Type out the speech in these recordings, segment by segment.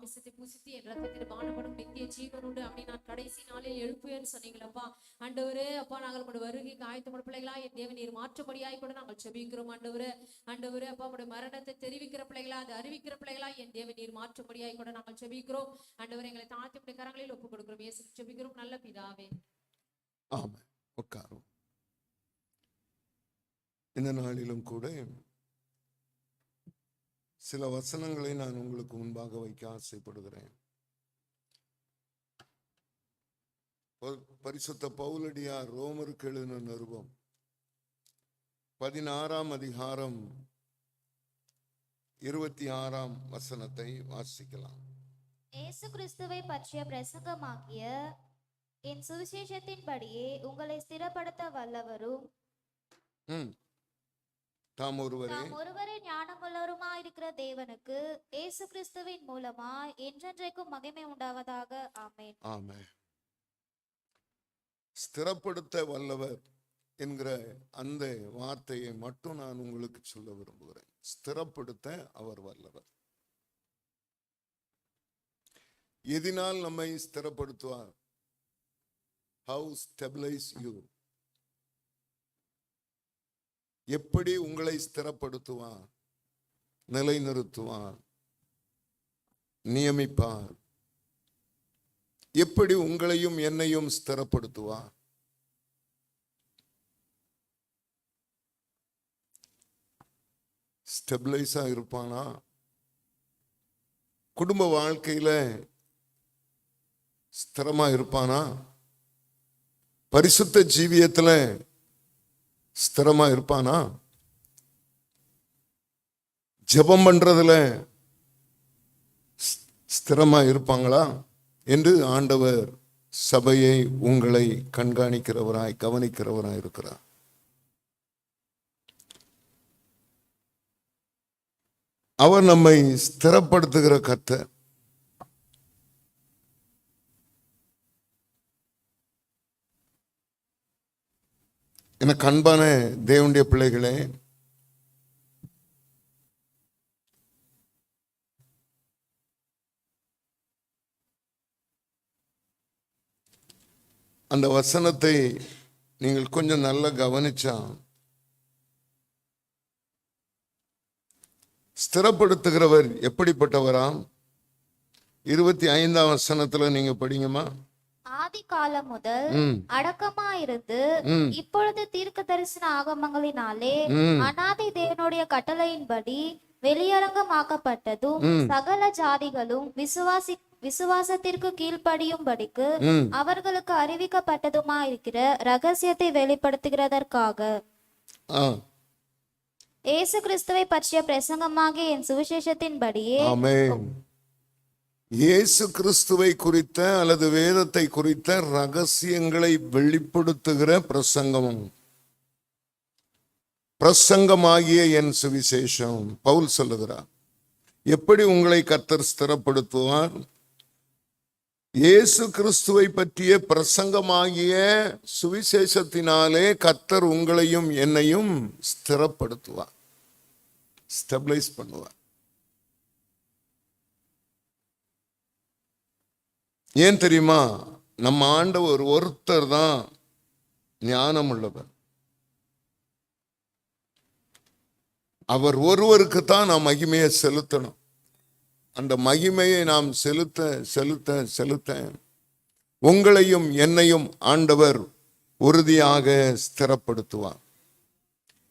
மாமிசத்தை புசித்து என் ரத்தத்தில் பானப்படும் நித்திய ஜீவனோடு அப்படி நான் கடைசி நாளில் எழுப்புவேன்னு சொன்னீங்களப்பா ஆண்டவரே அப்பா நாங்கள் உங்களுடைய வருகைக்கு ஆயத்தப்பட பிள்ளைகளா என் தேவன் நீர் மாற்றும்படியாய் கூட நாங்கள் செபிக்கிறோம் ஆண்டவரு. ஆண்டவரு அப்பா உடைய மரணத்தை தெரிவிக்கிற பிள்ளைகளா அதை அறிவிக்கிற பிள்ளைகளா என் தேவன் நீர் மாற்றும்படியாய் கூட நாங்கள் செபிக்கிறோம். ஆண்டவர் எங்களை தாழ்த்தி கரங்களில் ஒப்புக் கொடுக்கிறோம். இயேசு செபிக்கிறோம். நல்ல பிதாவே. ஆமா உட்காரும் இந்த நாளிலும் கூட சில வசனங்களை நான் உங்களுக்கு முன்பாக வைக்க ஆசைப்படுகிறேன். பரிசுத்த பவுலடியார் ரோமருக்கு எழுதின நிருபம். பதினாறாம் அதிகாரம் இருபத்தி ஆறாம் வசனத்தை வாசிக்கலாம். இயேசு கிறிஸ்துவை பற்றிய பிரசங்கமாகிய என் சுவிசேஷத்தின்படியே உங்களை ஸ்திரப்படுத்த வல்லவரும் தாம் ஒருவரே. ஒருவரே ஞானமுள்ளவருமாயிருக்கிற தேவனுக்கு இயேசு கிறிஸ்துவின் மூலமாய் என்றென்றைக்கும் மகிமை உண்டாவதாக. ஆமென். ஆமென். ஸ்திரப்படுத்த வல்லவர் என்கிற அந்த வார்த்தையை மட்டும் நான் உங்களுக்கு சொல்ல விரும்புகிறேன். ஸ்திரப்படுத்த அவர் வல்லவர். எதினால் நம்மை ஸ்திரப்படுத்துவார்? ஹவு ஸ்டெபிளைஸ் யூ எப்படி உங்களை ஸ்திரப்படுத்துவார்? நிலைநிறுத்துவார்? நியமிப்பார்? எப்படி உங்களையும் என்னையும் ஸ்திரப்படுத்துவார்? ஸ்டெபிளைஸா இருப்பானா? குடும்ப வாழ்க்கையில ஸ்திரமா இருப்பானா? பரிசுத்த ஜீவியத்தில் ஸ்திரமா இருப்பானா? ஜெபம் பண்றதுல ஸ்- ஸ்திரமா இருப்பாங்களா? என்று ஆண்டவர் சபையை உங்களை கண்காணிக்கிறவராய் கவனிக்கிறவராய் இருக்கிறார். அவர் நம்மை ஸ்திரப்படுத்துகிற கத்தை எனக்கு அன்பான தேவனுடைய பிள்ளைகளே அந்த வசனத்தை நீங்கள் கொஞ்சம் நல்லா கவனிச்சா ஸ்திரப்படுத்துகிறவர் எப்படிப்பட்டவராம் இருபத்தி ஐந்தாம் வசனத்தில் நீங்கள் படிங்கம்மா. ஆதி காலம் முதல் ம். அடக்கமாயிருந்து ம். இப்பொழுது தீர்க்க தரிசன ஆகமங்களினாலே அனாதி தேவனுடைய கட்டளையின்படி வெளியரங்கமாக்கப்பட்டதும். சகல ஜாதிகளும் விசுவாசி விசுவாசத்திற்கு கீழ்ப்படியும்படிக்கு அவர்களுக்கு அறிவிக்கப்பட்டதுமா இருக்கிற ரகசியத்தை வெளிப்படுத்துகிறதற்காக இயேசு கிறிஸ்துவை பற்றிய பிரசங்கமாகிய என் சுவிசேஷத்தின்படியே இயேசு கிறிஸ்துவை குறித்த அல்லது வேதத்தை குறித்த ரகசியங்களை வெளிப்படுத்துகிற பிரசங்கம். பிரசங்கமாகிய என் சுவிசேஷம். பவுல் சொல்லுகிறார் எப்படி உங்களை கர்த்தர் ஸ்திரப்படுத்துவார்? இயேசு கிறிஸ்துவை பற்றிய பிரசங்கமாகிய சுவிசேஷத்தினாலே கர்த்தர் உங்களையும் என்னையும் ஸ்திரப்படுத்துவார். ஸ்டெபிளைஸ் பண்ணுவார். ஏன் தெரியுமா? நம்ம ஆண்டவர் ஒருத்தர் தான் ஞானம் உள்ளவர் அவர் ஒருவருக்கு தான் நாம் மகிமையை செலுத்தணும். அந்த மகிமையை நாம் செலுத்த செலுத்த செலுத்த உங்களையும் என்னையும் ஆண்டவர் உறுதியாக ஸ்திரப்படுத்துவார்.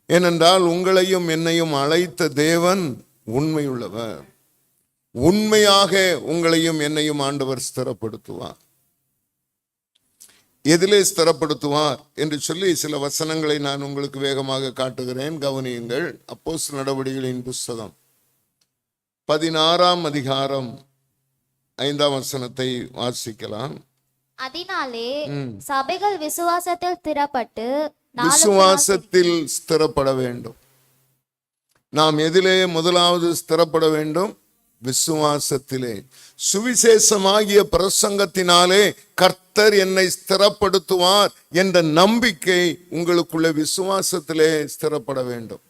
ஏனென்றால் உங்களையும் என்னையும் அழைத்த தேவன் உண்மையுள்ளவர். உண்மையாக உங்களையும் என்னையும் ஆண்டவர் ஸ்திரப்படுத்துவார். எதிலே ஸ்திரப்படுத்துவார் என்று சொல்லி சில வசனங்களை நான் உங்களுக்கு வேகமாக காட்டுகிறேன். கவனியுங்கள் அப்போஸ் நடவடிக்கைகளின் புஸ்தகம் பதினாறாம் அதிகாரம் ஐந்தாம் வசனத்தை வாசிக்கலாம். அதனாலே. சபைகள் விசுவாசத்தில் நாள் விசுவாசத்தில் ஸ்திரப்பட வேண்டும். நாம் எதிலே முதலாவது ஸ்திரப்பட வேண்டும். விசுவாசத்திலே சுவிசேஷமாகிய பிரசங்கத்தினாலே கர்த்தர் என்னை ஸ்திரப்படுத்துவார் என்ற நம்பிக்கை உங்களுக்குள்ள விசுவாசத்திலே ஸ்திரப்பட வேண்டும்.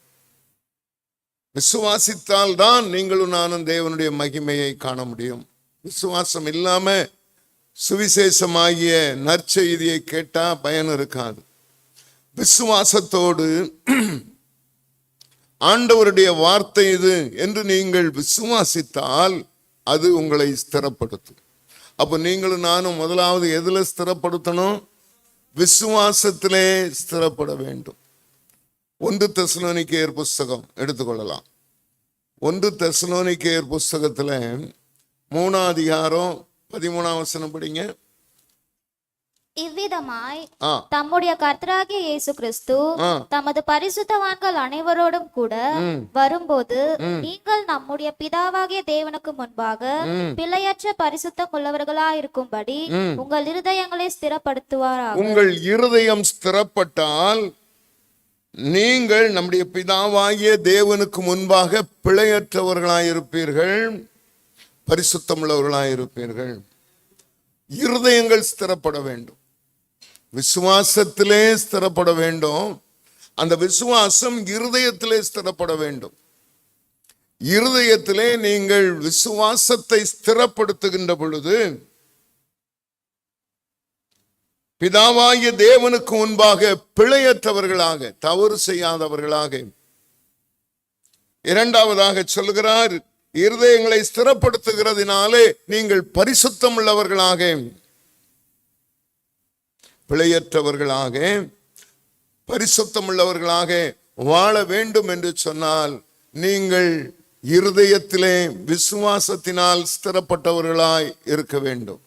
விசுவாசித்தால் தான் நீங்களும் நானும் தேவனுடைய மகிமையை காண முடியும். விசுவாசம் இல்லாம சுவிசேஷமாகிய நற்செய்தியை கேட்டா பயன் இருக்காது. விசுவாசத்தோடு ஆண்டவருடைய வார்த்தை இது என்று நீங்கள் விசுவாசித்தால் அது உங்களை ஸ்திரப்படுத்தும். அப்போ நீங்களும் நானும் முதலாவது எதில் ஸ்திரப்படுத்தணும்? விசுவாசத்திலே ஸ்திரப்பட வேண்டும். ஒன்று தெசலோனிக்கேயர் புஸ்தகம் எடுத்துக்கொள்ளலாம். ஒன்று தெசலோனிக்கேயர் புஸ்தகத்தில் மூணாம் அதிகாரம் பதிமூணாம் வசனம் படிங்க. இவ்விதமாய் தம்முடைய கர்த்தராகிய இயேசு கிறிஸ்து. தமது பரிசுத்தவான்கள் அனைவரோடும் கூட வரும்போது நீங்கள் நம்முடைய பிதாவாகிய தேவனுக்கு முன்பாக பிழையற்ற பரிசுத்தம் உள்ளவர்களாயிருக்கும்படி உங்கள் இருதயங்களை ஸ்திரப்படுத்துவாராக. உங்கள் இருதயம் ஸ்திரப்பட்டால் நீங்கள் நம்முடைய பிதாவாகிய தேவனுக்கு முன்பாக பிழையற்றவர்களாயிருப்பீர்கள் பரிசுத்தமுள்ளவர்களாயிருப்பீர்கள். இருதயங்கள் ஸ்திரப்பட வேண்டும். விசுவாசத்திலே ஸ்திரப்பட வேண்டும். அந்த விசுவாசம் இருதயத்திலே ஸ்திரப்பட வேண்டும். இருதயத்திலே நீங்கள் விசுவாசத்தை ஸ்திரப்படுத்துகின்ற பொழுது பிதாவாகிய தேவனுக்கு முன்பாக பிழையற்றவர்களாக தவறு செய்யாதவர்களாக இரண்டாவதாக சொல்கிறார் இருதயங்களை ஸ்திரப்படுத்துகிறதுனாலே நீங்கள் பரிசுத்தம் உள்ளவர்களாக பிழையற்றவர்களாக பரிசுத்தம் உள்ளவர்களாக வாழ வேண்டும் என்று சொன்னால் நீங்கள் இருதயத்திலே விசுவாசத்தினால் ஸ்திரப்பட்டவர்களாய் இருக்க வேண்டும்.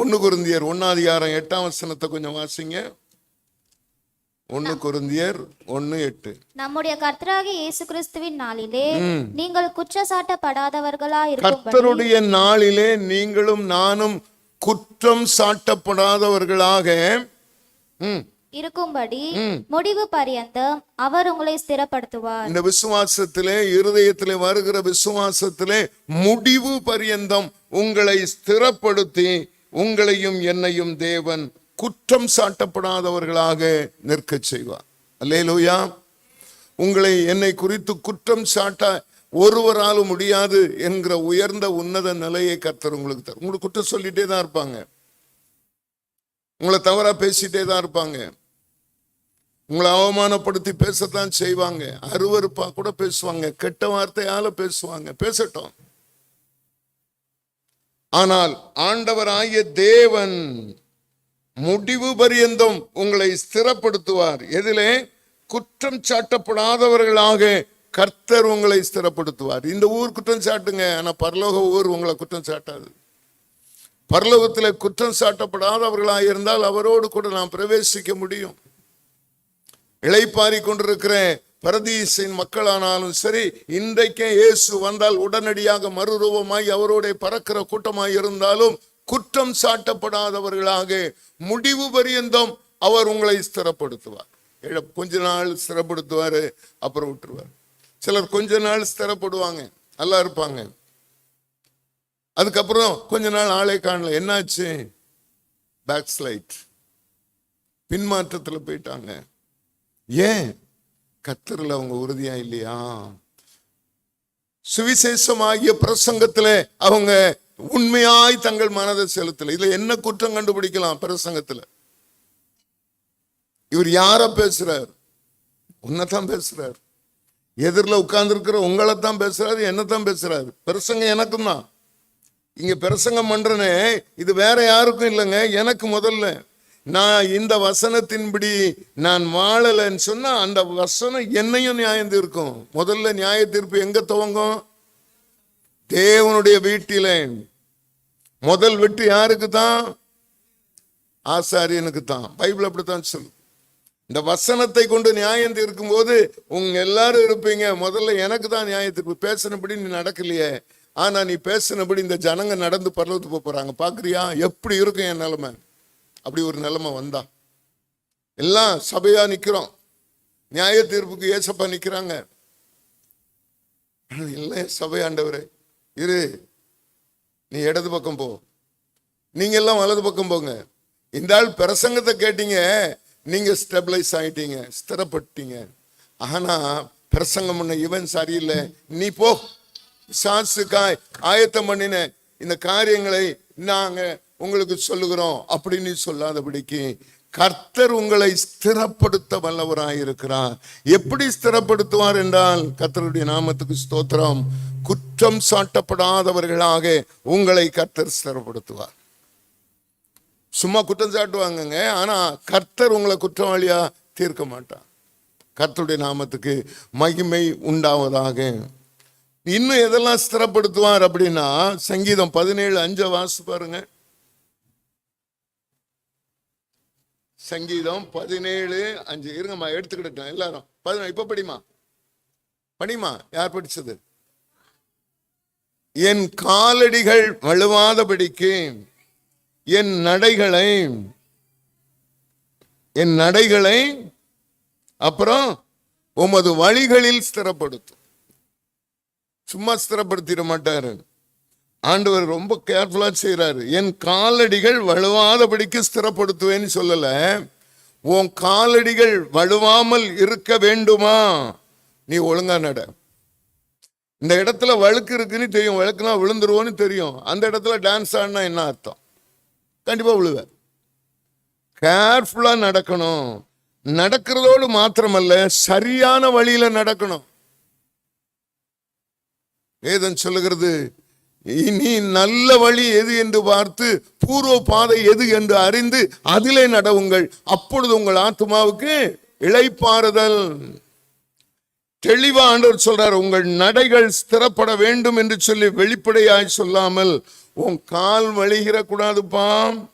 ஒன்னு குருந்தியர் ஒன்னாதிகாரம் எட்டாம் வசனத்தை கொஞ்சம் வாசிங்க. ஒன்னு குருந்தியர் ஒன்னு எட்டு. நம்முடைய கர்த்தராகிய இயேசு கிறிஸ்துவின் நாளிலே நீங்கள் குற்றச்சாட்டப்படாதவர்களா இருக்கும்படி கர்த்தருடைய நாளிலே நீங்களும் நானும் குற்றம் சாட்டப்படாதவர்களாக இருக்கும்படி முடிவு பரியந்தம் அவர் உங்களை ஸ்திரப்படுத்துவார். இந்த விசுவாசத்திலே இருதயத்திலே வருகிற விசுவாசத்திலே முடிவு பரியந்தம் உங்களை ஸ்திரப்படுத்தி உங்களையும் என்னையும் தேவன் குற்றம் சாட்டப்படாதவர்களாக நிற்கச் செய்வார். அல்லேலூயா. உங்களை என்னை குறித்து குற்றம் சாட்ட ஒருவராலும் முடியாது என்கிற உயர்ந்த உன்னத நிலையை கர்த்தர் உங்களுக்கு தரும். உங்களுக்கு குற்றம் சொல்லிட்டே தான் இருப்பாங்க. உங்களை தவறா பேசிட்டே தான் இருப்பாங்க. உங்களை அவமானப்படுத்தி பேசத்தான் செய்வாங்க. அருவறுப்பா கூட பேசுவாங்க. கெட்ட வார்த்தையால பேசுவாங்க. பேசட்டும். ஆனால் ஆண்டவராகிய தேவன் முடிவு பரியந்தம் உங்களை ஸ்திரப்படுத்துவார். எதிலே குற்றம் சாட்டப்படாதவர்களாக கர்த்தர் உங்களை ஸ்திரப்படுத்துவார். இந்த ஊர் குற்றம் சாட்டுங்க ஆனா பரலோக ஊர் உங்களை குற்றம் சாட்டாது. பரலோகத்தில் குற்றம் சாட்டப்படாதவர்களாக இருந்தால் அவரோடு கூட நாம் பிரவேசிக்க முடியும். இழைப்பாரி கொண்டிருக்கிற பரதீசின் மக்களானாலும் சரி இன்றைக்கே இயேசு வந்தால் உடனடியாக மறுரூபமாய் அவரோட பறக்கிற கூட்டமாய் இருந்தாலும் குற்றம் சாட்டப்படாதவர்களாக முடிவு பரியந்தம் அவர் உங்களை ஸ்திரப்படுத்துவார். கொஞ்ச நாள் ஸ்திரப்படுத்துவாரு அப்புறம் விட்டுருவார். சிலர் கொஞ்ச நாள் ஸ்திரப்படுவாங்க நல்லா இருப்பாங்க. அதுக்கப்புறம் கொஞ்ச நாள் ஆளே காணல. என்னாச்சு? பேக் ஸ்லைட் பின்மாற்றத்துல போயிட்டாங்க. ஏன்? கத்தரில் அவங்க உறுதியா இல்லையா? சுவிசேஷம் ஆகிய பிரசங்கத்துல அவங்க உண்மையாய் தங்கள் மனதை செலுத்தல. இதுல என்ன குற்றம் கண்டுபிடிக்கலாம் பிரசங்கத்துல? இவர் யார பேசுறார்? உன்னதான் பேசுறார். எதிரில் உட்கார்ந்துருக்கிற உங்களை தான் பேசுறாரு என்னத்தான் பேசுறாரு? பிரசங்கம் எனக்கும் தான் இங்கே பிரசங்கம் பண்ணுறனே இது வேற யாருக்கும் இல்லைங்க எனக்கு முதல்ல. நான் இந்த வசனத்தின்படி நான் வாழலைன்னு சொன்னால் அந்த வசனம் என்னையும் நியாயம் தீர்க்கும். முதல்ல நியாய தீர்ப்பு எங்கே துவங்கும்? தேவனுடைய வீட்டில. முதல் வெட்டு யாருக்கு தான் ஆசாரியனுக்கு தான் பைபிள் அப்படித்தான் சொல்லும். இந்த வசனத்தை கொண்டு நியாயம் தீர்க்கும் போது உங்க எல்லாரும் இருப்பீங்க. முதல்ல எனக்கு தான் நியாய தீர்ப்பு பேசினபடி நீ நடக்கலையே. ஆனா நீ பேசினபடி இந்த ஜனங்க நடந்து பரலத்துக்கு போக போறாங்க. பாக்குறியா? எப்படி இருக்கும் என் நிலைமை? அப்படி ஒரு நிலைமை வந்தா. எல்லாம் சபையா நிக்கிறோம். நியாய தீர்ப்புக்கு ஏசப்பா நிக்கிறாங்க. இல்லை சபையாண்டவரே இரு. நீ இடது பக்கம் போ. நீங்க எல்லாம் வலது பக்கம் போங்க. இந்த ஆள் பிரசங்கத்தை கேட்டீங்க. நீங்க ஸ்டெபிளைஸ் ஆயிட்டீங்க ஸ்திரப்பட்டீங்க. ஆனா பிரசங்கம் பண்ண இவன் சரியில்லை. நீ போ. சாசுக்காய் ஆயத்தம் பண்ணின இந்த காரியங்களை நாங்க உங்களுக்கு சொல்லுகிறோம் அப்படின்னு சொல்லாதபடிக்கு கர்த்தர் உங்களை ஸ்திரப்படுத்த வல்லவராயிருக்கிறார் எப்படி ஸ்திரப்படுத்துவார் என்றால் கர்த்தருடைய நாமத்துக்கு ஸ்தோத்திரம். குற்றம் சாட்டப்படாதவர்களாக உங்களை கர்த்தர் ஸ்திரப்படுத்துவார். சும்மா குற்றம் சாட்டுவாங்கங்க. ஆனால் கர்த்தர் உங்களை குற்றவாளியாக தீர்க்க மாட்டார். கர்த்தருடைய நாமத்துக்கு மகிமை உண்டாவதாக. இன்னும் எதெல்லாம் ஸ்திரப்படுத்துவார் அப்படின்னா சங்கீதம் பதினேழு அஞ்ச வாசு பாருங்க. சங்கீதம் பதினேழு அஞ்சு. இருங்கம்மா எடுத்துக்கிட்டோம் எல்லாரும். பதினேழு இப்போ படிமா படிமா யார் படிச்சது? என் காலடிகள் வலுவாதபடிக்கு என் நடைகளை என் நடைகளை அப்புறம் உமது வழிகளில் ஸ்திரப்படுத்தும். சும்மா ஸ்திரப்படுத்திட மாட்டாரு. ஆண்டவர் ரொம்ப கேர்ஃபுல்லா செய்கிறாரு என் காலடிகள் வலுவாதபடிக்கு ஸ்திரப்படுத்துவேன்னு சொல்லல. உன் காலடிகள் வலுவாமல் இருக்க வேண்டுமா? நீ ஒழுங்கா நட. இந்த இடத்துல வழுக்கு இருக்குன்னு தெரியும். வழுக்குனா விழுந்துருவோன்னு தெரியும். அந்த இடத்துல டான்ஸ் ஆடினா என்ன அர்த்தம்? கண்டிப்பாக விழுவேன். கேர்ஃபுல்லாக நடக்கணும். நடக்கிறதோடு மாத்திரமல்ல சரியான வழியில் நடக்கணும். வேதம் சொல்லுகிறது இனி நல்ல வழி எது என்று பார்த்து பூர்வ பாதை எது என்று அறிந்து அதிலே நடவுங்கள். அப்பொழுது உங்கள் ஆத்மாவுக்கு இழைப்பாறுதல் தெளிவா ஆண்டவர் சொல்றார் உங்கள் நடைகள் ஸ்திரப்பட வேண்டும் என்று சொல்லி வெளிப்படையாய் சொல்லாமல் உன் கால் வழிகிற கூடாதுப்பா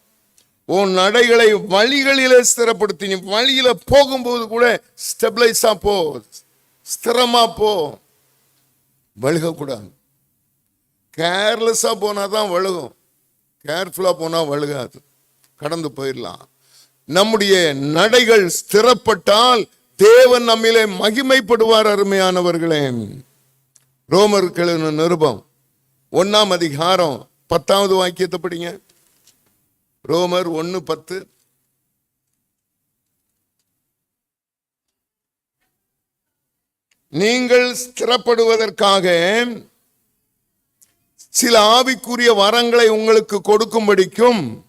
உன் நடைகளை வழிகளிலே ஸ்திரப்படுத்தி நீ வழியில போகும்போது கூட ஸ்டெபிளைஸா போ. ஸ்திரமா போ. வழுகக்கூடாது. கேர்லெஸ்ஸா போனா தான் வழுகும். கேர்ஃபுல்லா போனா வழுகாது. கடந்து போயிடலாம். நம்முடைய நடைகள் ஸ்திரப்பட்டால் தேவன் நம்மிலே மகிமைப்படுவார் அருமையானவர்களே. ரோமர்களின் நிருபம் ஒன்னாம் அதிகாரம் பத்தாவது வாக்கியத்தை படிங்க. ரோமர் ஒன்னு பத்து. நீங்கள் ஸ்திரப்படுவதற்காக சில ஆவிக்குரிய வரங்களை உங்களுக்கு கொடுக்கும்படிக்கும்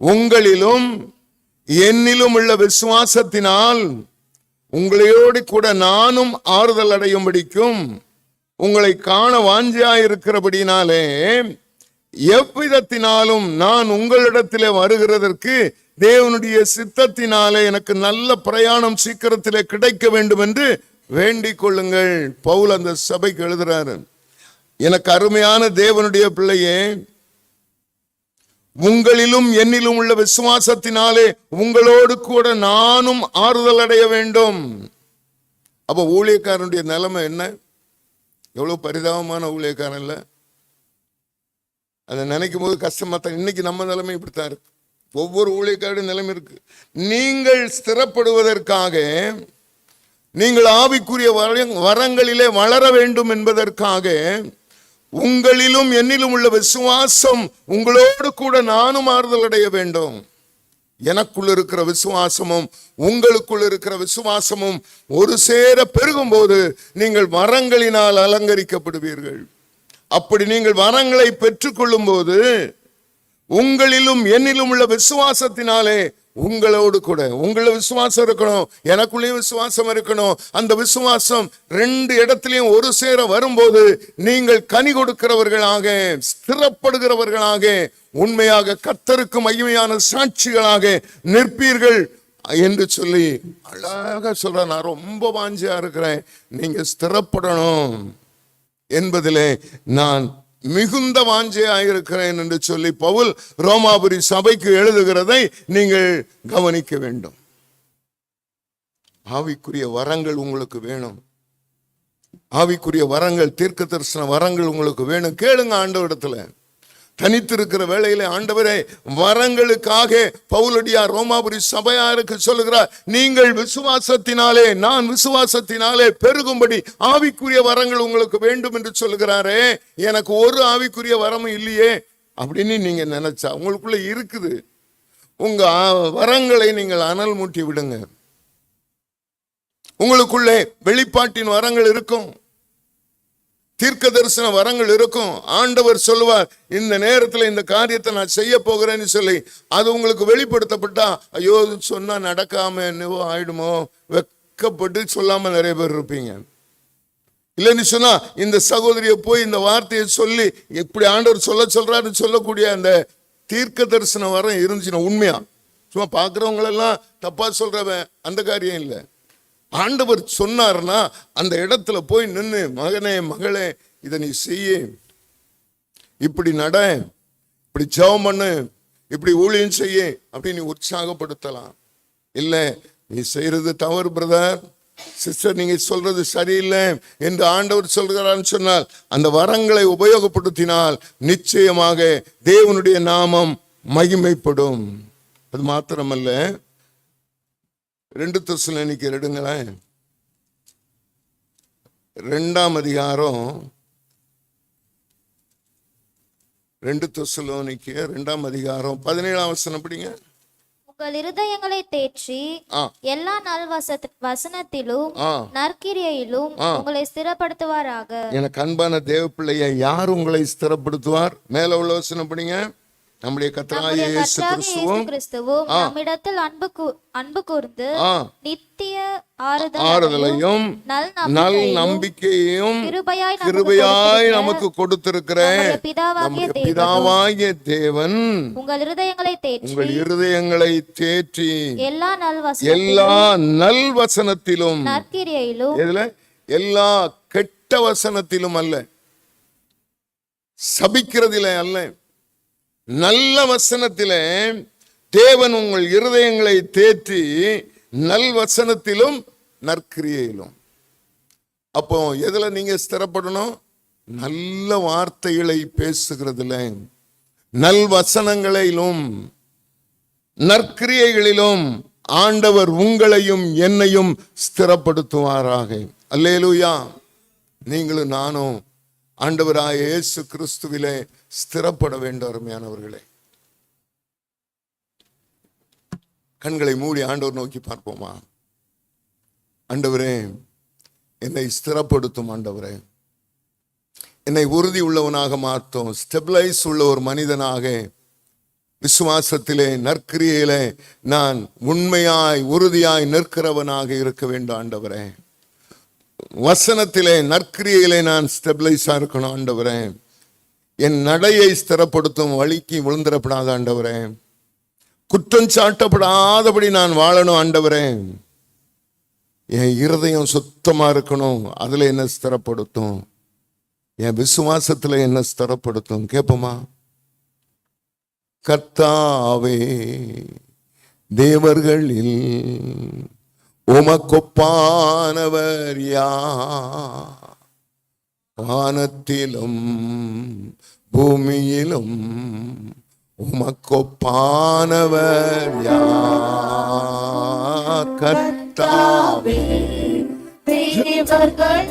உங்களிலும் என்னிலும் உள்ள விசுவாசத்தினால் உங்களையோடு கூட நானும் ஆறுதல் அடையும்படிக்கும் உங்களை காண வாஞ்சியாயிருக்கிறபடினாலே எவ்விதத்தினாலும் நான் உங்களிடத்திலே வருகிறதற்கு தேவனுடைய சித்தத்தினாலே எனக்கு நல்ல பிரயாணம் சீக்கிரத்திலே கிடைக்க வேண்டும் என்று வேண்டிக் கொள்ளுங்கள். பவுல் அந்த சபைக்கு எழுதுறாரு. எனக்கு அருமையான தேவனுடைய பிள்ளையே உங்களிலும் என்னிலும் உள்ள விசுவாசத்தினாலே உங்களோடு கூட நானும் ஆறுதல் அடைய வேண்டும். அப்ப ஊழியக்காரனுடைய நிலைமை என்ன? எவ்வளவு பரிதாபமான ஊழியக்காரன் இல்ல. அதை நினைக்கும் போது கஷ்டமா தான். இன்னைக்கு நம்ம நிலைமை இப்படித்தான் இருக்கு. ஒவ்வொரு ஊழியக்காருடைய நிலைமை இருக்கு. நீங்கள் ஸ்திரப்படுவதற்காக நீங்கள் ஆவிக்குரிய வரங்களிலே வளர வேண்டும் என்பதற்காக உங்களிலும் என்னிலும் உள்ள விசுவாசம் உங்களோடு கூட நானும் ஆறுதல் அடைய வேண்டும். எனக்குள் இருக்கிற விசுவாசமும் உங்களுக்குள் இருக்கிற விசுவாசமும் ஒரு சேர பெருகும் போது நீங்கள் மரங்களினால் அலங்கரிக்கப்படுவீர்கள். அப்படி நீங்கள் வரங்களை பெற்றுக்கொள்ளும் போது உங்களிலும் என்னிலும் உள்ள விசுவாசத்தினாலே உங்களோடு கூட உங்கள விசுவாசம் இருக்கணும் எனக்குள்ளேயும் விசுவாசம் இருக்கணும். அந்த விசுவாசம் ரெண்டு இடத்துலையும் ஒரு சேர வரும்போது நீங்கள் கனி கொடுக்கிறவர்களாக ஸ்திரப்படுகிறவர்களாக உண்மையாக கத்தருக்கு மகிமையான சாட்சிகளாக நிற்பீர்கள் என்று சொல்லி அழகாக சொல்ற நான் ரொம்ப வாஞ்சியா இருக்கிறேன். நீங்க ஸ்திரப்படணும் என்பதிலே நான் மிகுந்த வாஞ்சையாயிருக்கிறேன் என்று சொல்லி பவுல் ரோமாபுரி சபைக்கு எழுதுகிறதை நீங்கள் கவனிக்க வேண்டும். ஆவிக்குரிய வரங்கள் உங்களுக்கு வேணும். ஆவிக்குரிய வரங்கள் தீர்க்க தரிசன வரங்கள் உங்களுக்கு வேணும். கேளுங்க ஆண்டவரிடத்துல. தனித்திருக்கிற வேளையிலே ஆண்டவரே வரங்களுக்காக பவுலடியார் ரோமாபுரி சபையாருக்கு சொல்லுகிறார் நீங்கள் விசுவாசத்தினாலே நான் விசுவாசத்தினாலே பெருகும்படி ஆவிக்குரிய வரங்கள் உங்களுக்கு வேண்டும் என்று சொல்லுகிறாரே. எனக்கு ஒரு ஆவிக்குரிய வரமும் இல்லையே. அப்படின்னு நீங்க நினைச்சா உங்களுக்குள்ள இருக்குது. உங்க வரங்களை நீங்கள் அனல் மூட்டி விடுங்க. உங்களுக்குள்ளே வெளிப்பாட்டின் வரங்கள் இருக்கும். தீர்க்க தரிசன வரங்கள் இருக்கும். ஆண்டவர் சொல்லுவார் இந்த நேரத்தில் இந்த காரியத்தை நான் செய்ய போகிறேன்னு சொல்லி அது உங்களுக்கு வெளிப்படுத்தப்பட்டா ஐயோ சொன்னா நடக்காம என்னவோ ஆயிடுமோ? வெக்கப்பட்டு சொல்லாம நிறைய பேர் இருப்பீங்க. இல்லைன்னு சொன்னா இந்த சகோதரியை போய் இந்த வார்த்தையை சொல்லி எப்படி ஆண்டவர் சொல்ல சொல்றாருன்னு சொல்லக்கூடிய அந்த தீர்க்க தரிசனம் வரம் இருந்துச்சுன்னா உண்மையா? சும்மா பார்க்குறவங்களெல்லாம் தப்பா சொல்றவன் அந்த காரியம் இல்லை. ஆண்டவர் சொன்னார்னா அந்த இடத்துல போய் நின்று மகனே மகளே இதை நீ செய்ய. இப்படி நட இப்படி ஜெபம் பண்ணு இப்படி ஊழியம் செய்ய அப்படின்னு நீ உற்சாகப்படுத்தலாம். இல்லை நீ செய்யறது தவறு பிரதர். சிஸ்டர் நீங்க சொல்றது சரியில்லை என்று ஆண்டவர் சொல்கிறான்னு சொன்னால் அந்த வரங்களை உபயோகப்படுத்தினால் நிச்சயமாக தேவனுடைய நாமம் மகிமைப்படும். அது மாத்திரமல்ல ரெண்டு தெசலோனிக்கு எடுங்களேன். ரெண்டாம் அதிகாரம் ரெண்டு தெசலோனிக்கு ரெண்டாம் அதிகாரம். பதினேழாம் வசனம் படிங்க. உங்கள் இருதயங்களை தேற்றி எல்லா நல்வச வசனத்திலும் ஆ. நற்கிரியையிலும் உங்களை ஸ்திரப்படுத்துவாராக. எனக்கு அன்பான தேவ பிள்ளைய யார் உங்களை ஸ்திரப்படுத்துவார்? மேல உள்ள வசனம் படிங்க. நம்முடைய கர்த்தராகிய இயேசு கிறிஸ்துவும் நம்மிடத்தில் அன்பு அன்பு கூர்ந்து நித்திய ஆறுதல் ஆறுதலையும் நல் நம்பிக்கையையும் கிருபையாய் நமக்கு கொடுத்திருக்கிற பிதாவாகிய தேவன். உங்கள் இருதயங்களை தேற்றி உங்கள் இருதயங்களை தேற்றி எல்லா நல் எல்லா நல் வசனத்திலும் நற்கிரியையிலும் எதுல? எல்லா கெட்ட வசனத்திலும் அல்ல. சபிக்கிறதிலே அல்ல. நல்ல வசனத்தில தேவன் உங்கள் இருதயங்களை தேற்றி நல் வசனத்திலும் நற்கிரியையிலும். அப்போ எதுல நீங்க ஸ்திரப்படணும்? நல்ல வார்த்தைகளை பேசுகிறதுல. நல் வசனங்களிலும் நற்கிரியைகளிலும் ஆண்டவர் உங்களையும் என்னையும் ஸ்திரப்படுத்துவாராக. அல்லேலூயா. நீங்களும் நானும் ஆண்டவராய இயேசு கிறிஸ்துவிலே ஸ்திரப்பட வேண்டும் அருமையானவர்களே. கண்களை மூடி ஆண்டவர் நோக்கி பார்ப்போமா? ஆண்டவரே என்னை ஸ்திரப்படுத்தும் ஆண்டவரே. என்னை உறுதி உள்ளவனாக மாற்றும் ஸ்டெபிளைஸ் உள்ள ஒரு மனிதனாக விசுவாசத்திலே நற்கிரியிலே நான் உண்மையாய் உறுதியாய் நிற்கிறவனாக இருக்க வேண்டும் ஆண்டவரே. வசனத்திலே நற்கிரியிலே நான் ஸ்டெபிளைஸாக இருக்கணும் ஆண்டவரேன் என் நடையை ஸ்திரப்படுத்தும் வழிக்கு விழுந்திரப்படாத ஆண்டவரே. குற்றம் சாட்டப்படாதபடி நான் வாழணும் ஆண்டவரே. என் இருதயம் சுத்தமாக இருக்கணும் அதுல என்ன ஸ்திரப்படுத்தும்? என் விசுவாசத்தில் என்ன ஸ்திரப்படுத்தும்? கேட்போமா கர்த்தாவே தேவர்களில் உமக்கொப்பானவர் யார்? வானத்திலும் பூமியிலும் உமக்கொப்பானவர் யார்? கர்த்தாவே. தேவர்கள்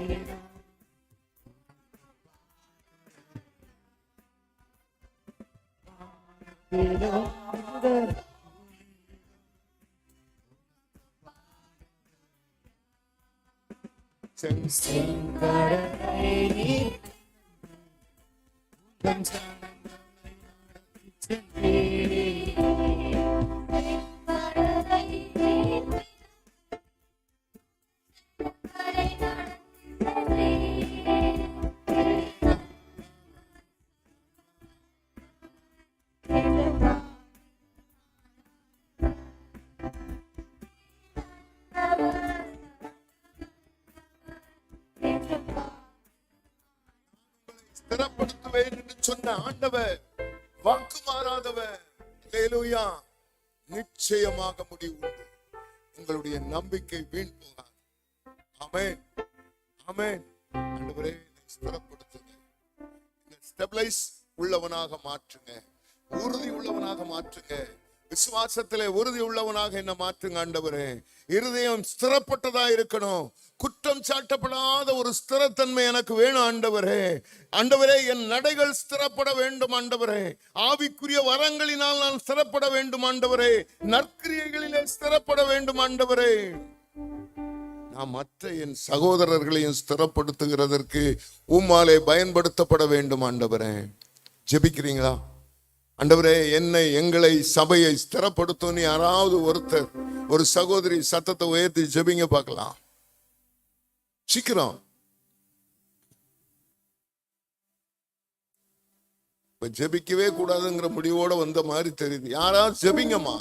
Sing, but I ஆண்டவர் வாக்கு மாறாதவர். நிச்சயமாக முடிவு உண்டு. உங்களுடைய நம்பிக்கை வீண் போகாது. அமேன் அமேன் ஆண்டவரே என்னை ஸ்திரப்படுத்துங்க. ஸ்டெபிளைஸ் உள்ளவனாக மாற்றுங்க. உறுதி உள்ளவனாக மாற்றுங்க. விசுவாசத்திலே உறுதி உள்ளவனாக என்ன மாற்றுங்க ஆண்டவரே. இருதயம் ஸ்திரப்பட்டதா இருக்கணும். குற்றம் சாட்டப்படாத ஒரு ஸ்திரத்தன்மை எனக்கு வேணும் ஆண்டவரே. ஆண்டவரே என் நடைகள் ஸ்திரப்பட வேண்டும் ஆண்டவரே. ஆவிக்குரிய வரங்களினால் நான் ஸ்திரப்பட வேண்டும் ஆண்டவரே. நற்கிரியைகளிலே ஸ்திரப்பட வேண்டும் ஆண்டவரே. நான் மற்ற என் சகோதரர்களையும் ஸ்திரப்படுத்துகிறதற்கு உம்மாலே பயன்படுத்தப்பட வேண்டும் ஆண்டவரே. ஜெபிக்கிறீங்களா? அண்டவரே என்னை எங்களை சபையை ஸ்திரப்படுத்தும். யாராவது ஒருத்தர் ஒரு சகோதரி சத்தத்தை உயர்த்தி ஜெபிங்க பார்க்கலாம். சீக்கிரம். இப்ப ஜெபிக்கவே கூடாதுங்கிற முடிவோட வந்த மாதிரி தெரியுது. யாராவது ஜெபிங்கம்மா.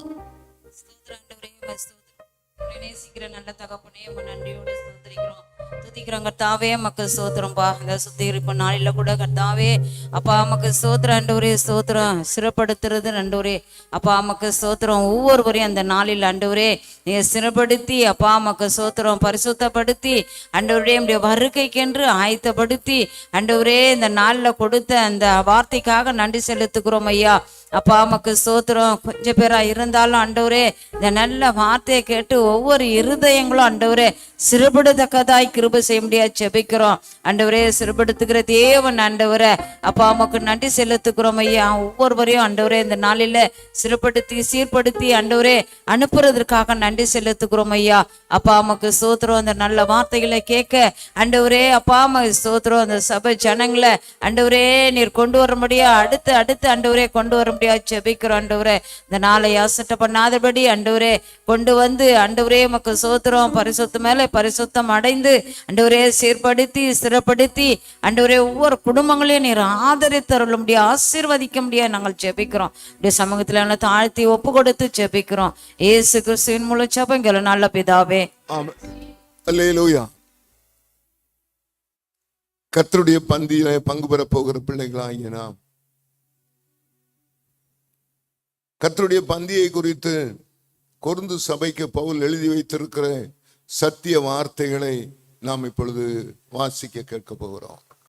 நல்ல தகப்பனே நன்றியோட துதிக்கிறோம் கர்த்தாவே மக்கள் சோத்திரம்பா இந்த சுத்திகரிப்பு நாளில கூட கர்த்தாவே அப்பா மக்கள் ஸ்தோத்திரம் ஆண்டவரே சோத்திரம் சிறப்படுத்துறது ஆண்டவரே. அப்பா மக்கள் சோத்திரம் ஒவ்வொருவரையும் அந்த நாளில் ஆண்டவரே நீங்க சிறப்படுத்தி அப்பா மக்கள் சோத்திரம் பரிசுத்தப்படுத்தி அண்டவரே நம்முடைய வருகைக்கென்று ஆயத்தப்படுத்தி அண்டவரே இந்த நாளில் கொடுத்த அந்த வார்த்தைக்காக நன்றி செலுத்துக்கிறோம் ஐயா. அப்பா அம்மாக்கு சோத்திரம் கொஞ்சம் பேரா இருந்தாலும் அண்டவரே இந்த நல்ல வார்த்தையை கேட்டு ஒவ்வொரு இருதயங்களும் அண்டவரே சிறுபடுத்தக்கதாய் கிருபை செய்ய முடியாது. ஜெபிக்கிறோம். அண்டவரே சிறுபடுத்துகிற தேவன் அண்டவரை அப்பா அம்மாக்கு நன்றி செலுத்துக்கிறோம் ஐயா. ஒவ்வொருவரையும் ஆண்டவரே இந்த நாளில சிறுபடுத்தி சீர்படுத்தி ஆண்டவரே அனுப்புறதற்காக நன்றி செலுத்துக்கிறோம் ஐயா. அப்பா அம்மாக்கு சோத்துறோம் அந்த நல்ல வார்த்தைகளை கேட்க ஆண்டவரே அப்பா அம்மா சோத்துறோம் அந்த சபை ஜனங்களை ஆண்டவரே நீர் கொண்டு வர முடியா அடுத்து அடுத்து ஆண்டவரே கொண்டு வர முடியாது ஜெபிக்கிறோம் ஆண்டவரே. இந்த நாளை யாசட்ட பண்ணாதபடி ஆண்டவரே கொண்டு வந்து ஆண்டவரே மக்கு சோத்திரம் பரிசுத்த மேல பரிசுத்தம் அடைந்து அண்டவரே சீர்படுத்தி ஸ்திரப்படுத்தி அண்டவரே ஒவ்வொரு குடும்பங்களையும் நீர் ஆதரித்தருள முடியும் ஆசீர்வதிக்க முடியாது நாங்கள் ஜெபிக்கிறோம். இப்படி சமூகத்தில் எங்களை தாழ்த்தி ஒப்பு கொடுத்து ஜெபிக்கிறோம். ஏசு கிறிஸ்துவின் மூலம் ஜெபங்கள் நல்ல பிதாவே. கத்தருடைய பந்தியில பங்கு பெற போகிற பிள்ளைகளாகிய நாம். கத்தருடைய பந்தியை குறித்து கொருந்து சபைக்கு பவுல் எழுதி வைத்திருக்கிற சத்திய வார்த்தைகளை நாம் இப்பொழுது வாசிக்க கேட்க போகிறோம்.